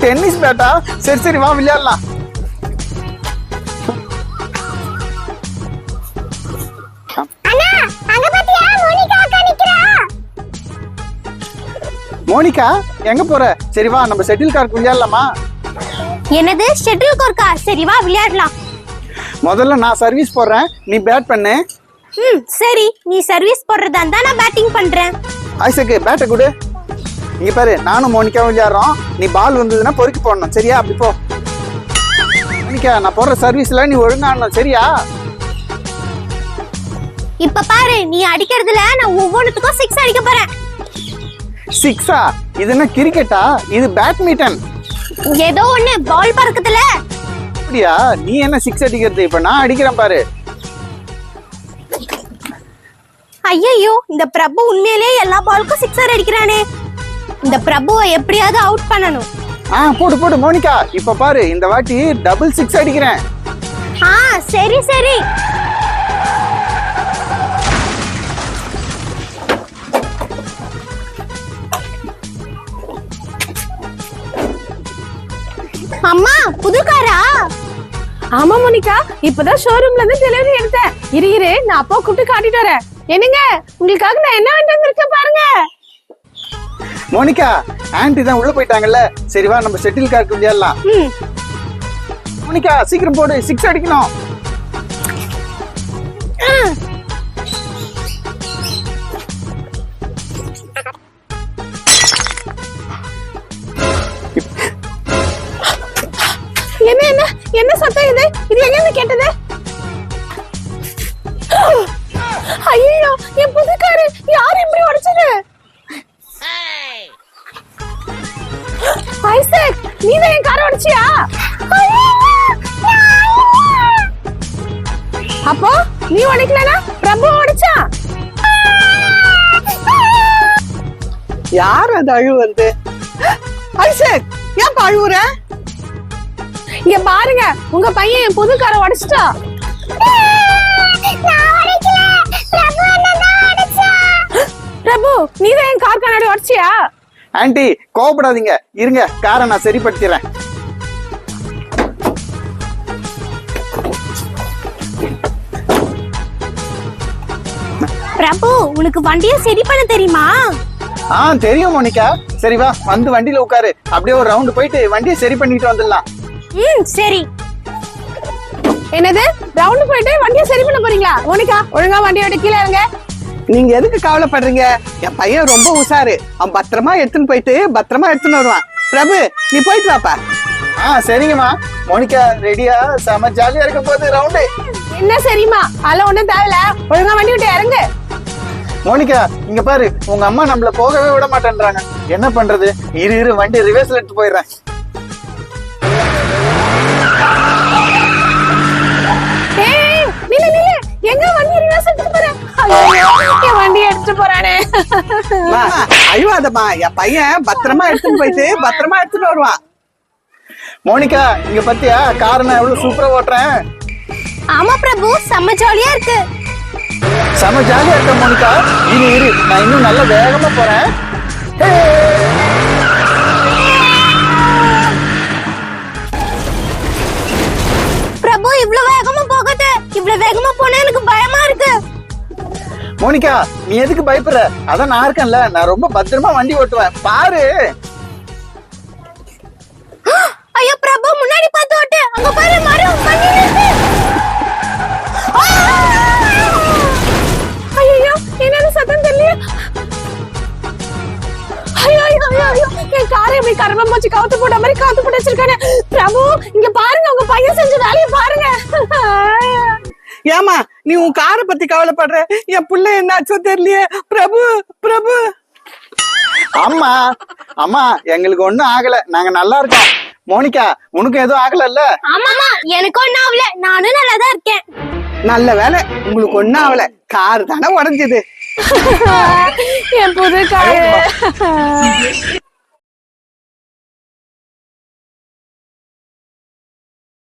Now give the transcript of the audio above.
Tennis பேட்டா சரி சரி வா விளையாடலாம். மோனிகா எங்க போற? சரி வா நம்ம செட்டில் கார்க்கு விளையாடலாமா? என்னது? ஷட்டில் கோர்க்கா சரி வா விளையாடலாம். முதல்ல நான் சர்வீஸ் போடுறேன். நீ பேட் பண்ணு. ம் சரி. நீ சர்வீஸ் போடுறதா இருந்தா நான் பேட்டிங் பண்றேன். ஐசக்கு பேட்டை கொடு. இங்க பாரு நானும் மோனிகாவும் விளையாடுறோம். நீ பால் வந்ததுன்னா பொறுக்கி போடணும் சரியா? அப்படி போ. மோனிகா நான் போடுற சர்வீஸ்ல நீ ஒழுங்கா ஆடணும் சரியா? இப்ப பாரு நீ அடிக்கிறதுல நான் ஒவ்வொன்றுத்துக்கும் சிக்ஸ் அடிக்க போறேன். சிக்ஸா இது என்ன கிரிக்கெட்டா? இது பேட்மிண்டன் ஏதோ ஒண்ணு பால் பறக்குதுல. அப்படியா? நீ என்ன சிக்ஸ் அடிக்கிறது? இப்ப நான் அடிக்கிறேன் பாரு. ஐயோ இந்த பிரபு உண்மையிலேயே எல்லா பாலுக்கும் சிக்ஸர் அடிக்கிறானே. இந்த பிரபுவை எப்படியாவது அவுட் பண்ணணும். ஆ போடு போடு மோனிகா. இப்ப பாரு இந்த வாட்டி டபுள் சிக்ஸ் அடிக்கிறேன். ஆ சரி சரி. அம்மா புது காரா ஆமா மோனிகா. இப்பதான் ஷோரூம்ல இருந்து டெலிவரி எடுத்தேன். இரு இரு நான் அப்பா கூப்பிட்டு காட்டிட்டு வரேன். என்னங்க? உங்களுக்காக நான் என்ன வேண்டாம் இருக்கேன் பாருங்க. மோனிகா ஆன்ட்டி தான் உள்ள போயிட்டாங்கல்ல? சரி வா நம்ம செட்டில் கார்க்கு விளையாடலாம் ம். மோனிகா சீக்கிரம் போடு சிக்ஸ் அடிக்கணும். என்ன என்ன என்ன சத்தம் இது? இது எங்க கேட்டது? என் புது காரு யார் இப்படி உடைச்சது? ஐசக் நீ தான் என் காரை உடைச்சியா? அப்போ நீ உடைக்கலனா பிரபு உடைச்சா? யார் அது அழுவுறது? ஐசக் ஏன் அழுவுற? இங்க பாருங்க உங்க பையன் என் புது காரை உடைச்சிட்டா. கண்ணாடி உடைச்சியா ஆன்ட்டி கோவப்படாதீங்க. இருங்க காரை நான் சரிப்படுத்திடுறேன் பிரபு உனக்கு வண்டியை சரி பண்ண தெரியுமா? ஆ தெரியும் மோனிகா. சரி வா வந்து வண்டியில உட்காரு. அப்படியே ஒரு ரவுண்டு போயிட்டு வண்டியை சரி பண்ணிட்டு வந்துடலாம். ம் சரி. என்னது? ரவுண்ட் போயிட்டு வண்டியை சரி பண்ண போறீங்களா? மோனிகா ஒழுங்கா வண்டியோட கீழே இருங்க நீங்க எதுக்கு கவலைப்படுறீங்க? என் பையன் ரொம்ப உஷாரு. அவன் பத்திரமா எடுத்துன்னு போயிட்டு பத்திரமா எடுத்துன்னு வருவான். பிரபு நீ போயிட்டு வாப்பா. ஆ சரிங்கம்மா. மோனிகா ரெடியா? செம ஜாலியா இருக்க போகுது ரவுண்டு என்ன சரிம்மா? அதெல்லாம் ஒண்ணும் தேவையில்ல. ஒழுங்கா வண்டி விட்டு இறங்கு. மோனிகா இங்க பாரு. உங்க அம்மா நம்மள போகவே விட மாட்டேன்றாங்க. என்ன பண்றது? இரு இரு வண்டி ரிவர்ஸ்ல எடுத்து போயிடுறேன். அம்மா, அழுவாதம்மா என் பையன் பத்திரமா எடுத்துன்னு போயிட்டு பத்திரமா எடுத்துட்டு வருவான் மோனிகா இங்க பத்தியா? காரை நான் எவ்வளவு சூப்பரா ஓட்டுறேன். ஆமா பிரபு செம்ம ஜாலியா இருக்கு. செம ஜாலியா இருக்க மோனிகா. இரு இரு நான் இன்னும் நல்ல வேகமா போறேன். மோனிகா நீ எதுக்கு பயப்படுற? அதான் நான் இருக்கேன்ல. நான் ரொம்ப பத்திரமா வண்டி ஓட்டுவேன். பாரு. ஐயோ பிரபு முன்னாடி பார்த்து ஓட்டு. அங்க பாரு மரம் வண்டி நிறுத்து ஐயோ என்னன்னு சத்தம் தெரியல ஐயோ ஐயோ ஐயோ ஐயோ. என் காரை எப்படி கரம்ப போச்சு. கவுத்து போட்ட மாதிரி கவுத்து போட்டு வச்சிருக்கானே. பிரபு இங்க பாருங்க உங்க பையன் செஞ்ச வேலையை பாருங்க. ஏமா நீ உன் காரை பத்தி கவலைப்படுற? என் புள்ள என்னாச்சோ தெரியலையே. பிரபு பிரபு. அம்மா அம்மா எங்களுக்கு ஒண்ணும் ஆகல. நாங்க நல்லா இருக்கோம். மோனிகா உனக்கு எதுவும் ஆகலல்ல? ஆமாமா எனக்கு ஒண்ணும் ஆகல. நானும் நல்லா தான் இருக்கேன். நல்ல வேலை. உங்களுக்கு ஒண்ணும் ஆகல. கார் தானே உடஞ்சது. என் புது காரு.